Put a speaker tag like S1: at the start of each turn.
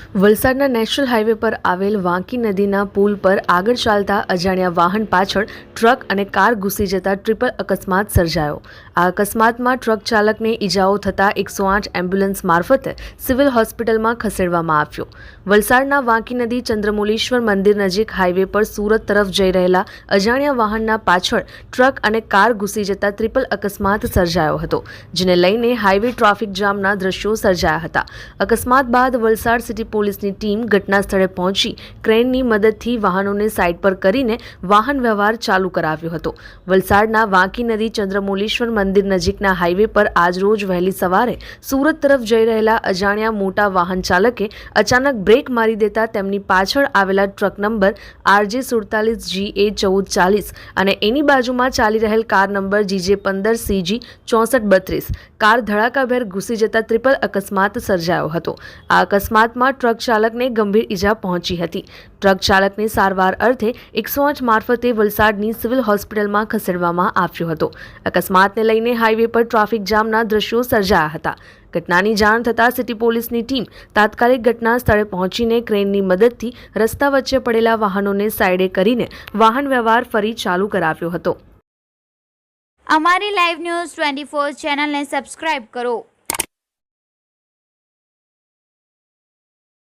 S1: વલસાડના national highway પર આવેલ વાંકી નદીના પુલ પર આગળ ચાલતા અજાણ્યા વાહન પાછળ ટ્રક અને કાર ઘૂસી જતા ટ્રિપલ અકસ્માત સર્જાયો. આ અકસ્માતમાં ટ્રક ચાલકને ઈજાઓ થતાં એકસો આઠ એમ્બ્યુલન્સ મારફતે સિવિલ હોસ્પિટલમાં ખસેડવામાં આવ્યો. વલસાડના વાંકી નદી ચંદ્રમુલેશ્વર મંદિર નજીક હાઈવે પર સુરત તરફ જઈ રહેલા અજાણ્યા વાહનના પાછળ ટ્રક અને કાર ઘૂસી જતા ટ્રિપલ અકસ્માત સર્જાયો હતો, જેને લઈને હાઈવે ટ્રાફિક જામના દ્રશ્યો સર્જાયા હતા. અકસ્માત બાદ વલસાડ સિટી પોલીસની ટીમ ઘટના સ્થળે પહોંચી ક્રેનની મદદથી વાહનોને સાઇડ પર કરીને વાહન વ્યવહાર ચાલુ કરાવ્યો હતો. વલસાડના વાંકી નદી ચંદ્રમૌલેશ્વર મંદિર નજીકના હાઈવે પર આજરોજ વહેલી સવારે સુરત તરફ જઈ રહેલા અજાણ્યા મોટા વાહન ચાલકે અચાનક બ્રેક મારી દેતા તેમની પાછળ આવેલા ટ્રક નંબર આરજે સુડતાલીસ જી એ ચૌદ ચાલીસ અને એની બાજુમાં ચાલી રહેલ કાર નંબર જીજે પંદર સીજી ચોસઠ બત્રીસ. કાર ધડાકાભેર ઘૂસી જતા ટ્રિપલ અકસ્માત સર્જાયો હતો. આ અકસ્માતમાં ટ્રક ચાલકને ગંભીર ઈજા પહોંચી હતી. ટ્રક ચાલકને સારવાર અર્થે એકસો આઠ મારફતે વલસાડની સિવિલ હોસ્પિટલમાં ખસેડવામાં આવ્યો હતો. અકસ્માતને લઈને હાઈવે પર ટ્રાફિક જામના દ્રશ્યો સર્જાયા હતા. ઘટનાની જાણ થતાં સિટી પોલીસની ટીમ તાત્કાલિક ઘટના સ્થળે પહોંચીને ક્રેનની મદદથી રસ્તા વચ્ચે પડેલા વાહનોને સાઈડે કરીને વાહન વ્યવહાર ફરી ચાલુ કરાવ્યો હતો.
S2: અમારી લાઈવ ન્યૂઝ ટ્વેન્ટી ફોર ચેનલને સબસ્ક્રાઇબ કરો.